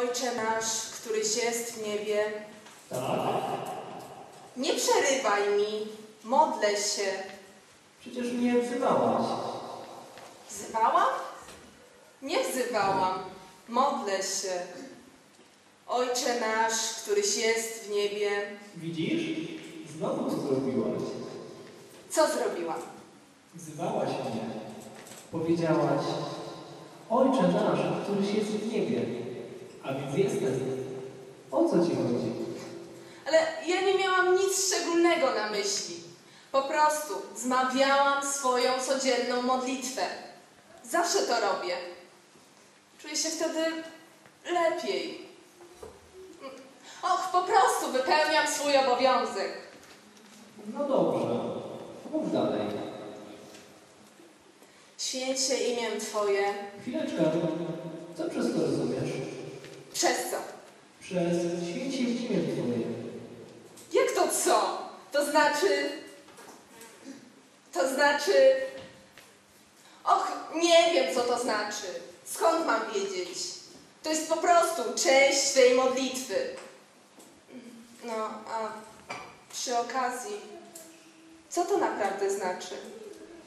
Ojcze nasz, któryś jest w niebie, Tak? nie przerywaj mi, modlę się. Przecież mnie wzywałaś. Wzywałam? Nie wzywałam, modlę się. Ojcze nasz, któryś jest w niebie, Widzisz? Znowu to zrobiłaś. co zrobiłam? Wzywałaś mnie. Powiedziałaś, Ojcze nasz, któryś jest w niebie. A więc jestem. O co ci chodzi? Ale ja nie miałam nic szczególnego na myśli. Po prostu zmawiałam swoją codzienną modlitwę. Zawsze to robię. Czuję się wtedy lepiej. Och, po prostu wypełniam swój obowiązek. No dobrze. Mów dalej. Święć się imię Twoje. Chwileczkę. Co przez to rozumiesz? Przez co? Przez święcie imię Twoje. Jak to co? To znaczy... To znaczy... Och, nie wiem, co to znaczy. Skąd mam wiedzieć? To jest po prostu część tej modlitwy. No, a przy okazji, co to naprawdę znaczy?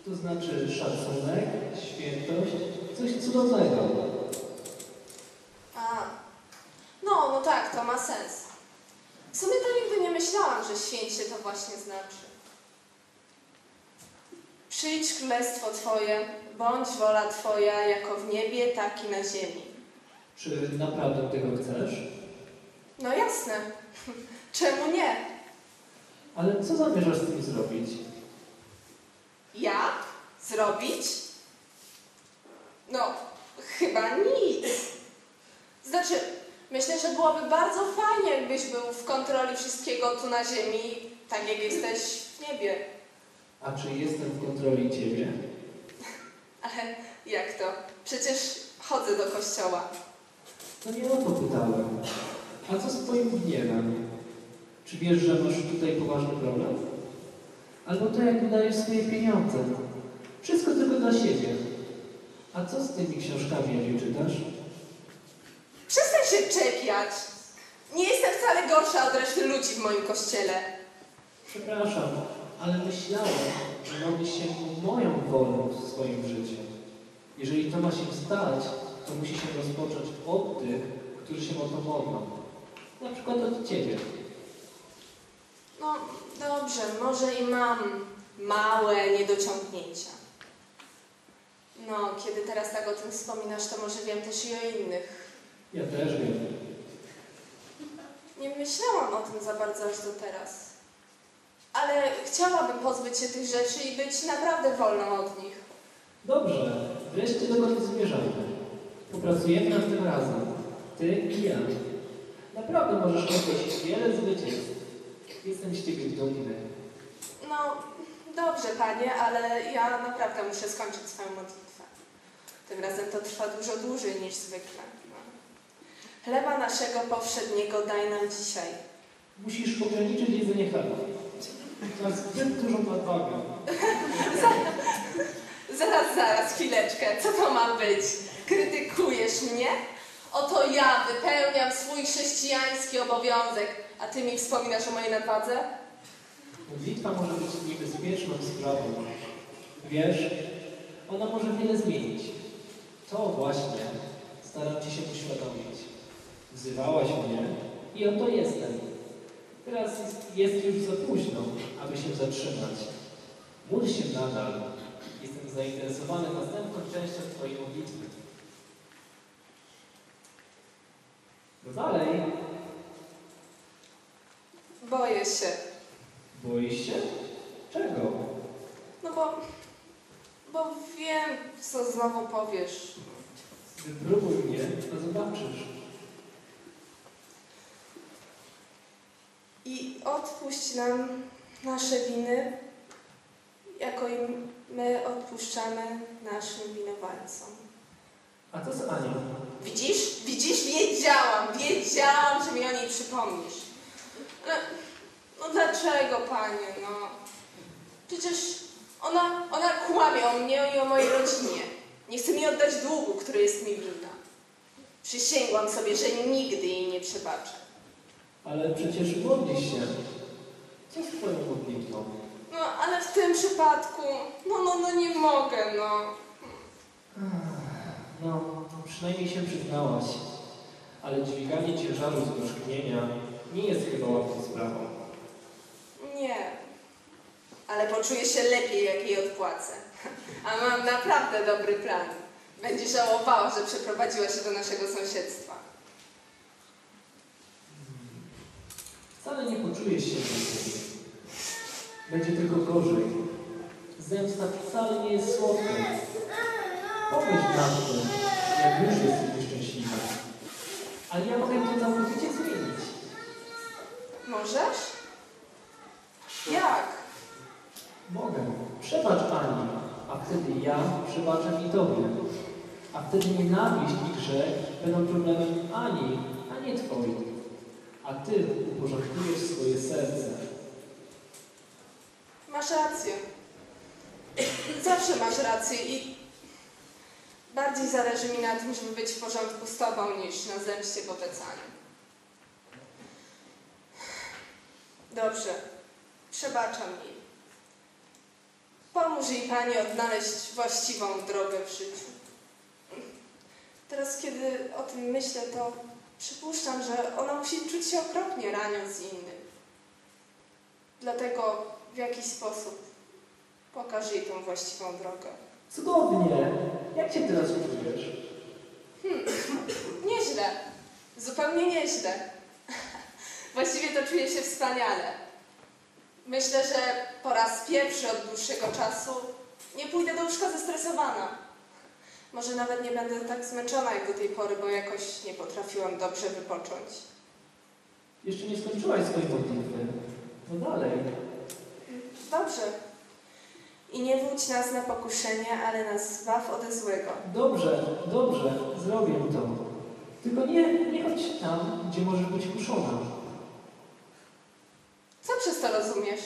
To znaczy szacunek, świętość, coś cudownego. A, no, tak, to ma sens. W sumie to nigdy nie myślałam, że święcie to właśnie znaczy. Przyjdź królestwo Twoje, bądź wola Twoja, jako w niebie, tak i na ziemi. Czy naprawdę tego chcesz? No jasne. Czemu nie? Ale co zamierzasz z tym zrobić? Ja? Zrobić? No, chyba nic. Znaczy, myślę, że byłoby bardzo fajnie, jakbyś był w kontroli wszystkiego tu na ziemi, tak jak jesteś w niebie. A czy jestem w kontroli Ciebie? Ale jak to? Przecież chodzę do kościoła. To nie o to pytałem. A co z Twoim gniewem? Czy wiesz, że masz tutaj poważny problem? Albo to, jak wydajesz swoje pieniądze. Wszystko tylko dla siebie. A co z tymi książkami, jakie czytasz? Przestań się czepiać. Nie jestem wcale gorsza od reszty ludzi w moim kościele. Przepraszam, ale myślałem, że modlisz się moją wolą w swoim życiu. Jeżeli to ma się stać, to musi się rozpocząć od tych, którzy się o to modlą. Na przykład od Ciebie. No dobrze, może i mam małe niedociągnięcia. No, kiedy teraz tak o tym wspominasz, to może wiem też i o innych. Ja też wiem. Nie myślałam o tym za bardzo aż do teraz. Ale chciałabym pozbyć się tych rzeczy i być naprawdę wolną od nich. Dobrze, wreszcie dokąd zmierzamy. Popracujemy nad tym razem. Ty i ja. Naprawdę możesz odnieść wiele zwycięstw. Jestem z Ciebie dumny. No, dobrze, panie, ale ja naprawdę muszę skończyć swoją modlitwę. Tym razem to trwa dużo dłużej niż zwykle. Chleba naszego powszedniego daj nam dzisiaj. Musisz ograniczyć jedzenie chleba. Masz zbyt dużą nadwagę. Zaraz, zaraz, chwileczkę. Co to ma być? Krytykujesz mnie? Oto ja wypełniam swój chrześcijański obowiązek, a ty mi wspominasz o mojej nadwadze? Modlitwa może być niebezpieczną sprawą. Wiesz, ona może wiele zmienić. To właśnie staram Ci się uświadomić. Wzywałaś mnie i oto jestem. Teraz jest, jest już za późno, aby się zatrzymać. Módl się nadal. Jestem zainteresowany następną częścią Twojej modlitwy. No dalej. Boję się. Boisz się? Czego? No bo... Bo wiem, co znowu powiesz. Wypróbuj mnie, to zobaczysz. I odpuść nam nasze winy, jako i my odpuszczamy naszym winowajcom. A co z Anią? Widzisz? Widzisz? Wiedziałam, wiedziałam, że mi o niej przypomnisz. Ale, no dlaczego, panie, no? Przecież ona, ona kłamie o mnie i o mojej rodzinie. Nie chce mi oddać długu, który jest mi winna. Przysięgłam sobie, że nigdy jej nie przebaczę. Ale przecież modlisz się. Co z twoją modlitwą? No, ale w tym przypadku, no, no, no nie mogę, no. No, przynajmniej się przyznałaś. Ale dźwiganie ciężaru zgorzknienia nie jest chyba łatwą sprawą. Nie. Ale poczuję się lepiej, jak jej odpłacę. A mam naprawdę dobry plan. Będzie żałowała, że przeprowadziła się do naszego sąsiedztwa. Nie poczujesz się lepiej. Będzie tylko gorzej. Zemsta wcale nie jest słodka. Pomyśl nad tym, jak już jesteś nieszczęśliwa. Ale ja mogę to całkowicie zmienić. Możesz? Jak? Mogę. Przebacz Ani, a wtedy ja przebaczę i Tobie. A wtedy nienawiść i grzech będą problemem Ani, a nie Twoim. A Ty uporządkujesz swoje serce. Masz rację. Zawsze masz rację i bardziej zależy mi na tym, żeby być w porządku z tobą, niż na zemście wobec Ani. Dobrze. Przebaczam jej. Pomóż jej Pani odnaleźć właściwą drogę w życiu. Teraz, kiedy o tym myślę, to przypuszczam, że ona musi czuć się okropnie raniąc innych. Dlatego w jakiś sposób pokaż jej tą właściwą drogę. Cudownie! Jak się teraz czujesz? Nieźle. Zupełnie nieźle. Właściwie to czuję się wspaniale. Myślę, że po raz pierwszy od dłuższego czasu nie pójdę do łóżka zestresowana. Może nawet nie będę tak zmęczona jak do tej pory, bo jakoś nie potrafiłam dobrze wypocząć. Jeszcze nie skończyłaś swojej modlitwy. No dalej. Dobrze. I nie wódź nas na pokuszenie, ale nas zbaw ode złego. Dobrze, dobrze, zrobię to. Tylko nie, nie chodź tam, gdzie możesz być kuszona. Co przez to rozumiesz?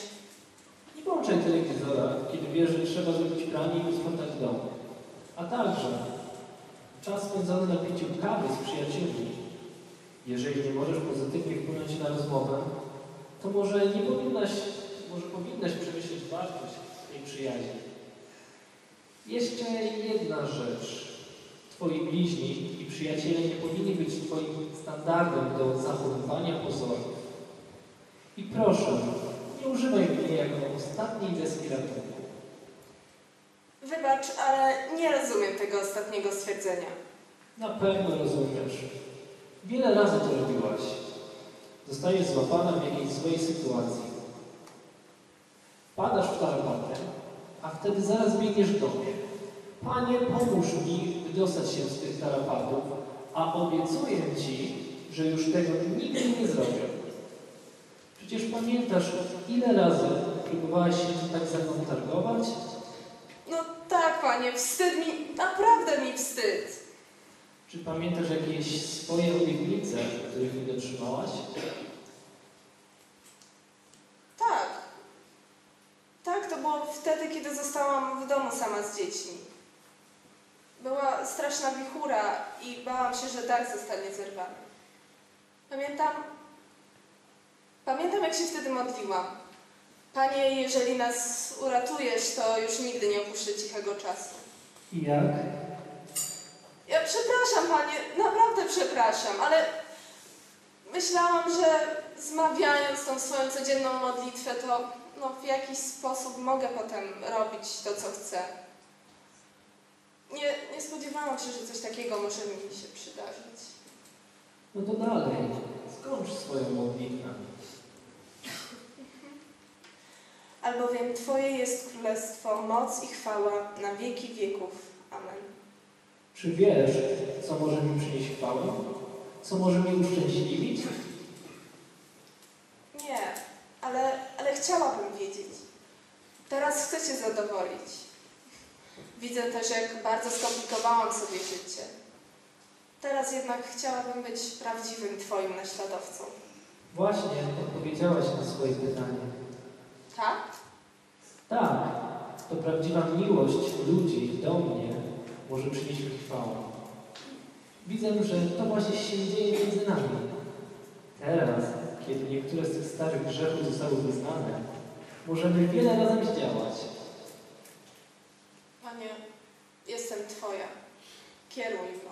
Nie włączaj telewizora, kiedy wiesz, że trzeba zrobić pranie i usprzątać dom. A także czas spędzony na piciu kawy z przyjaciółmi. Jeżeli nie możesz pozytywnie wpłynąć na rozmowę, to może nie powinnaś, może powinnaś przemyśleć wartość tej przyjaźni. Jeszcze jedna rzecz. Twoi bliźni i przyjaciele nie powinni być Twoim standardem do zachowywania pozorów. I proszę, nie używaj mnie jako ostatniej deski. Wybacz, ale nie rozumiem tego ostatniego stwierdzenia. Na pewno rozumiesz. Wiele razy to robiłaś. Zostajesz złapana w jakiejś złej sytuacji. Padasz w tarapatę, a wtedy zaraz biegniesz do mnie. Panie, pomóż mi wydostać się z tych tarapatów, a obiecuję Ci, że już tego nigdy nie zrobię. Przecież pamiętasz, ile razy próbowałaś się tak ze mną targować? No tak, panie, wstyd mi, naprawdę mi wstyd. Czy pamiętasz jakieś swoje obietnice, których nie dotrzymałaś? Tak. Tak, to było wtedy, kiedy zostałam w domu sama z dziećmi. Była straszna wichura i bałam się, że dach zostanie zerwany. Pamiętam, pamiętam jak się wtedy modliłam. Panie, jeżeli nas uratujesz, to już nigdy nie opuszczę cichego czasu. I jak? Ja przepraszam, panie, naprawdę przepraszam, ale myślałam, że zmawiając tą swoją codzienną modlitwę, to no, w jakiś sposób mogę potem robić to, co chcę. Nie, nie spodziewałam się, że coś takiego może mi się przydarzyć. No to dalej. Skończ swoją modlitwę. Albowiem Twoje jest królestwo, moc i chwała na wieki wieków. Amen. Czy wiesz, co może mi przynieść chwałę? Co może mnie uszczęśliwić? Nie, ale, ale chciałabym wiedzieć. Teraz chcę Cię zadowolić. Widzę też, jak bardzo skomplikowałam sobie życie. Teraz jednak chciałabym być prawdziwym Twoim naśladowcą. Właśnie odpowiedziałaś na swoje pytanie. Tak? Tak, to prawdziwa miłość ludzi do mnie może przynieść mi chwałę. Widzę, że to właśnie się dzieje między nami. Teraz, kiedy niektóre z tych starych grzechów zostały wyznane, możemy wiele razem działać. Panie, jestem Twoja. Kieruj mną.